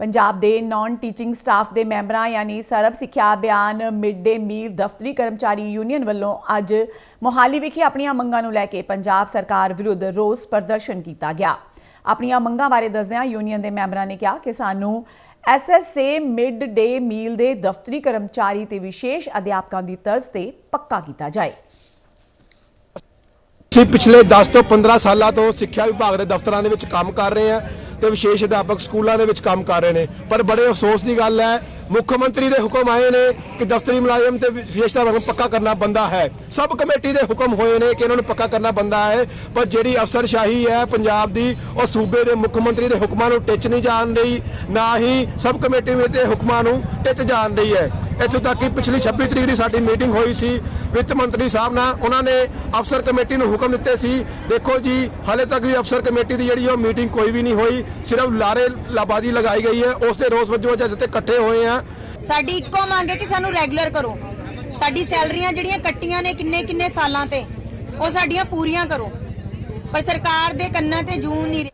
ਪੰਜਾਬ ਦੇ non teaching staff ਦੇ ਮੈਂਬਰਾਂ ਯਾਨੀ ਸਰਬ ਸਿੱਖਿਆ ਅਭਿਆਨ ਮਿਡ ਡੇ ਮੀਲ ਦਫ਼ਤਰੀ ਕਰਮਚਾਰੀ ਯੂਨੀਅਨ ਵੱਲੋਂ ਅੱਜ ਮੋਹਾਲੀ ਵਿਖੇ ਆਪਣੀਆਂ ਮੰਗਾਂ ਨੂੰ ਲੈ ਕੇ ਪੰਜਾਬ ਸਰਕਾਰ ਵਿਰੁੱਧ ਰੋਸ ਪ੍ਰਦਰਸ਼ਨ ਕੀਤਾ ਗਿਆ। ਆਪਣੀਆਂ ਮੰਗਾਂ ਬਾਰੇ ਦੱਸਦਿਆਂ ਯੂਨੀਅਨ ਦੇ ਮੈਂਬਰਾਂ ਨੇ ਕਿਹਾ ਕਿ ਸਾਨੂੰ ਐਸਐਸਏ ਮਿਡ ਡੇ ਮੀਲ ਦੇ ਦਫ਼ਤਰੀ ਕਰਮਚਾਰੀ ਤੇ ਵਿਸ਼ੇਸ਼ ਅਧਿਆਪਕਾਂ ਦੀ ਤਰਜ਼ ਤੇ ਪੱਕਾ ਕੀਤਾ ਜਾਏ। ਅਸੀਂ ਪਿਛਲੇ 10 ਤੋਂ 15 ਸਾਲਾਂ ਤੋਂ ਸਿੱਖਿਆ ਵਿਭਾਗ ਦੇ ਦਫ਼ਤਰਾਂ ਦੇ ਵਿੱਚ ਕੰਮ ਕਰ ਰਹੇ ਹਾਂ। ਤੇ ਵਿਸ਼ੇਸ਼ ਅਧਿਆਪਕ ਸਕੂਲਾਂ ਦੇ ਵਿੱਚ ਕੰਮ ਕਰ ਰਹੇ ਨੇ। ਪਰ ਬੜੇ ਅਫਸੋਸ ਦੀ ਗੱਲ ਹੈ, ਮੁੱਖ ਮੰਤਰੀ ਦੇ ਹੁਕਮ ਆਏ ਨੇ ਕਿ ਦਫ਼ਤਰੀ ਮੁਲਾਜ਼ਮ ਤੇ ਵਿਸ਼ੇਸ਼ ਅਧਿਆਪਕ ਨੂੰ ਪੱਕਾ ਕਰਨਾ ਬੰਦਾ ਹੈ। ਸਭ ਕਮੇਟੀ ਦੇ ਹੁਕਮ ਹੋਏ ਨੇ ਕਿ ਇਹਨਾਂ ਨੂੰ ਪੱਕਾ ਕਰਨਾ ਬੰਦਾ ਹੈ, ਪਰ ਜਿਹੜੀ ਅਫਸਰਸ਼ਾਹੀ ਹੈ ਪੰਜਾਬ ਦੀ, ਉਹ ਸੂਬੇ ਦੇ ਮੁੱਖ ਮੰਤਰੀ ਦੇ ਹੁਕਮਾਂ ਨੂੰ ਟਿੱਚ ਨਹੀਂ ਜਾਣ ਰਹੀ, ਨਾ ਹੀ ਸਭ ਕਮੇਟੀ ਦੇ ਹੁਕਮਾਂ ਨੂੰ ਟਿੱਚ ਜਾਣ ਰਹੀ ਹੈ। ਇੱਥੋਂ ਤੱਕ ਕਿ ਪਿਛਲੀ 26 ਤਰੀਕ ਦੀ ਸਾਡੀ ਮੀਟਿੰਗ ਹੋਈ ਸੀ, ਵਿੱਤ ਮੰਤਰੀ ਸਾਹਿਬ ਨਾਲ, ਉਹਨਾਂ ਨੇ ਅਫਸਰ ਕਮੇਟੀ ਨੂੰ ਹੁਕਮ ਦਿੱਤੇ ਸੀ, ਦੇਖੋ ਜੀ, ਹਾਲੇ ਤੱਕ ਵੀ ਅਫਸਰ ਕਮੇਟੀ ਦੀ ਜਿਹੜੀ ਉਹ ਮੀਟਿੰਗ ਕੋਈ ਵੀ ਨਹੀਂ ਹੋਈ, ਸਿਰਫ ਲਾਰੇ ਲਾਬਾਜੀ ਲਗਾਈ ਗਈ ਹੈ, ਉਸ ਦੇ ਰੋਸ ਵਜੋਂ ਅੱਜ ਇੱਥੇ ਇਕੱਠੇ ਹੋਏ ਆ ਸਾਡੀ ਇੱਕੋ ਮੰਗ ਹੈ ਕਿ ਸਾਨੂੰ ਰੈਗੂਲਰ ਕਰੋ। ਸਾਡੀ ਸੈਲਰੀਆਂ ਜਿਹੜੀਆਂ ਕੱਟੀਆਂ ਨੇ ਕਿੰਨੇ ਕਿੰਨੇ ਸਾਲਾਂ ਤੇ, ਉਹ ਸਾਡੀਆਂ ਪੂਰੀਆਂ ਕਰੋ। ਪਰ ਸਰਕਾਰ ਦੇ ਕੰਨਾਂ ਤੇ ਜੂਨ ਨਹੀਂ